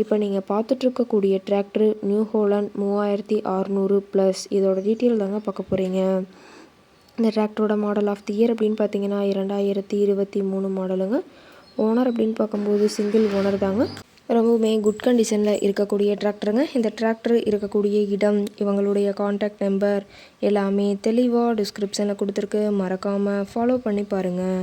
இப்போ நீங்கள் பார்த்துட்ருக்கக்கூடிய tractor new Holland மூவாயிரத்தி அறநூறு ப்ளஸ் இதோட டீட்டெயில் தாங்க பார்க்க போகிறீங்க இந்த டிராக்டரோட மாடல் ஆஃப் தி இயர் அப்படின்னு பார்த்தீங்கன்னா இரண்டாயிரத்தி இருபத்தி மூணு மாடலுங்க ஓனர் அப்படின்னு பார்க்கும்போது சிங்கிள் ஓனர் தாங்க. ரொம்பவுமே குட் கண்டிஷனில் இருக்கக்கூடிய டிராக்டருங்க. இந்த டிராக்டர் இருக்கக்கூடிய இடம் இவங்களுடைய காண்டாக்ட் நம்பர் எல்லாமே தெளிவாக டிஸ்கிரிப்ஷனில் கொடுத்துருக்கு. மறக்காமல் ஃபாலோ பண்ணி பாருங்கள்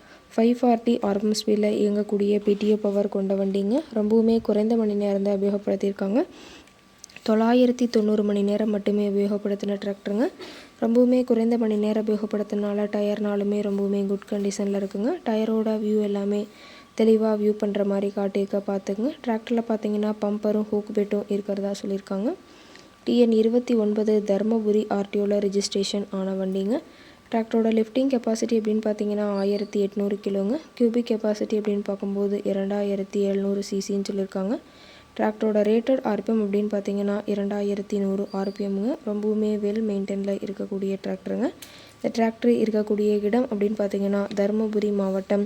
ஃபைவ் ஃபார்ட்டி ஆர்எம் ஸ்பீடில் இயங்கக்கூடிய பிடிஓ பவர் கொண்ட வண்டிங்க. ரொம்பவுமே குறைந்த மணி நேரம் தான் உபயோகப்படுத்தியிருக்காங்க. தொள்ளாயிரத்தி தொண்ணூறு மணி நேரம் மட்டுமே உபயோகப்படுத்தின டிராக்டருங்க ரொம்பவுமே குறைந்த மணி நேரம் உபயோகப்படுத்தினால டயர்னாலுமே ரொம்பவுமே குட் கண்டிஷனில் இருக்குங்க. டயரோட வியூ எல்லாமே தெளிவாக வியூ பண்ணுற மாதிரி காட்டியிருக்க பார்த்துக்குங்க. டிராக்டரில் பார்த்தீங்கன்னா பம்பரும் ஹூக் பெட்டும் இருக்கிறதா சொல்லியிருக்காங்க. டிஎன் இருபத்தி ஒன்பது தருமபுரி ஆர்டிஓவில் ரிஜிஸ்ட்ரேஷன் ஆன வண்டிங்க. டிராக்டரோட லிஃப்டிங் கெப்பாசிட்டி அப்படின்னு பார்த்தீங்கன்னா ஆயிரத்தி எட்நூறு கிலோங்க. கியூபிக் கெப்பாசிட்டி அப்படின்னு பார்க்கும்போது இரண்டாயிரத்தி எழுநூறு சிசின்னு சொல்லியிருக்காங்க. டிராக்டரோட ரேட்டட் ஆர்பிஎம் அப்படின்னு பார்த்தீங்கன்னா இரண்டாயிரத்தி நூறு ஆர்பிஎம்ங்க ரொம்பவுமே வெல் மெயின்டைனில் இருக்கக்கூடிய டிராக்டருங்க இந்த டிராக்டர் இருக்கக்கூடிய இடம் அப்படின்னு பார்த்தீங்கன்னா தருமபுரி மாவட்டம்